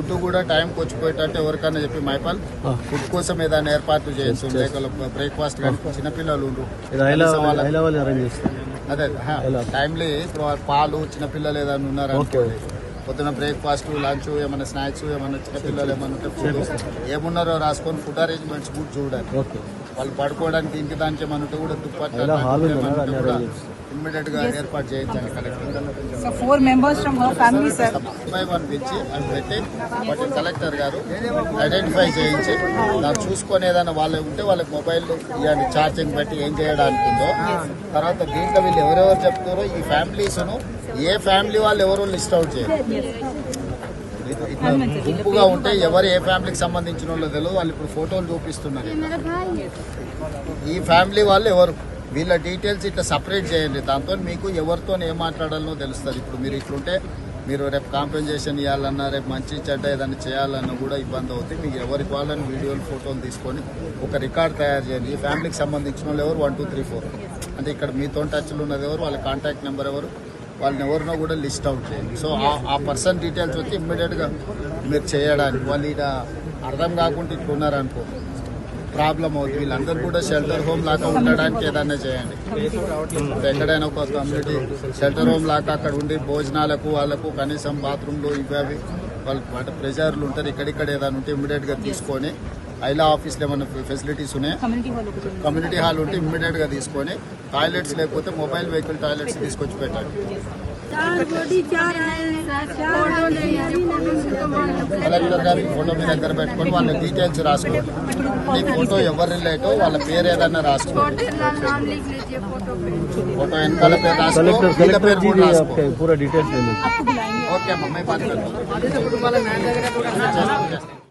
Food కూడా టైంకి వచ్చిపోయేటట్టు ఎవరికైనా చెప్పి మైపాల్ ఫుడ్ కోసం ఏదైనా ఏర్పాట్లు చేయొచ్చు బ్రేక్ఫాస్ట్ కానీ చిన్నపిల్లలు అదే టైంలీ ఇప్పుడు పాలు చిన్నపిల్లలు ఏదైనా ఉన్నారు పొద్దున బ్రేక్ఫాస్ట్ లంచ్ ఏమైనా స్నాక్స్ ఏమైనా చిన్నపిల్లలు ఏమైనా ఉంటే ఫుడ్. ఏమున్నారో రాసుకొని ఫుడ్ అరేంజ్మెంట్స్ కూడా చూడాలి. వాళ్ళు పడుకోవడానికి ఇంటి దానికి ఏమైనా ఉంటే కూడా దుప్పట్లు ఏర్పాటు చేయించాలి కలెక్టర్. బై వన్ అది పెట్టి వాటి కలెక్టర్ గారు ఐడెంటిఫై చేయించి దాన్ని చూసుకొని ఏదైనా వాళ్ళు ఉంటే వాళ్ళకి మొబైల్ ఇవ్వండి ఛార్జింగ్ పెట్టి ఏం చేయడానికి ఉందో తర్వాత దీంట్లో వీళ్ళు ఎవరెవరు చెప్తారో ఈ ఫ్యామిలీస్ను ఏ ఫ్యామిలీ వాళ్ళు ఎవరో లిస్ట్ అవుట్ చేయాలి గుంపుగా ఉంటే ఎవరు ఏ ఫ్యామిలీకి సంబంధించిన వాళ్ళు తెలియదు వాళ్ళు ఇప్పుడు ఫోటోలు చూపిస్తున్నారు. ఈ ఫ్యామిలీ వాళ్ళు ఎవరు? వీళ్ళ డీటెయిల్స్ ఇట్లా సపరేట్ చేయండి. దాంతో మీకు ఎవరితో ఏం మాట్లాడాలనో తెలుస్తుంది. ఇప్పుడు మీరు ఇట్లుంటే మీరు రేపు కాంపెన్సేషన్ ఇవ్వాలన్నా రేపు మంచి చెడ్డ ఏదైనా చేయాలన్నా కూడా ఇబ్బంది అవుతుంది మీకు ఎవరికి వాళ్ళని వీడియోలు ఫోటోలు తీసుకొని ఒక రికార్డ్ తయారు చేయండి. ఈ ఫ్యామిలీకి సంబంధించిన వాళ్ళు ఎవరు? One two three four. అంటే ఇక్కడ మీతో టచ్లో ఉన్నది ఎవరు? వాళ్ళ కాంటాక్ట్ నెంబర్ ఎవరు? వాళ్ళని ఎవరినో కూడా లిస్ట్ అవుట్ చేయండి. సో ఆ- ఆ పర్సన్ డీటెయిల్స్ వచ్చి ఇమ్మీడియట్గా మీరు చేయడానికి వాళ్ళు ఇక అర్థం కాకుండా ఇట్లా ఉన్నారనుకో ప్రాబ్లం అవుతుంది వీళ్ళందరూ కూడా షెల్టర్ హోమ్ లాగా ఉండడానికి ఏదైనా చేయండి. ఇప్పుడు ఎక్కడైనా ఒక కమ్యూనిటీ షెల్టర్ హోమ్ లాగా అక్కడ ఉండి భోజనాలకు వాళ్ళకు కనీసం బాత్రూమ్లు ఇవి అవి వాళ్ళకి వాటి ప్రెజర్లు ఉంటారు. ఇక్కడిక్కడ ఏదైనా ఉంటే ఇమ్మీడియట్గా తీసుకొని ఐలా ఆఫీస్లో ఏమైనా ఫెసిలిటీస్ ఉన్నాయి. కమ్యూనిటీ హాల్ ఉంటే ఇమ్మీడియట్గా తీసుకొని టాయిలెట్స్ లేకపోతే మొబైల్ వెహికల్ టాయిలెట్స్ తీసుకొచ్చి పెట్టండి. కలెక్టర్ గారి ఫోటో మీ దగ్గర పెట్టుకొని వాళ్ళ డీటెయిల్స్ రాసుకోండి మీ ఫోటో ఎవరు రిలేటో వాళ్ళ పేరు ఏదైనా రాసుకోండి ఫోటో వెనకాల పేరు రాసుకో कलेक्टर వీళ్ళ कलेक्टर పేరు जी కూడా जी రాసుకో आपके पूरा डिटेल्स ले लीजिए आपको बुलाएंगे ఓకే అమ్మ మై బాత్ కర్తా చేస్తాను, చేస్తాను.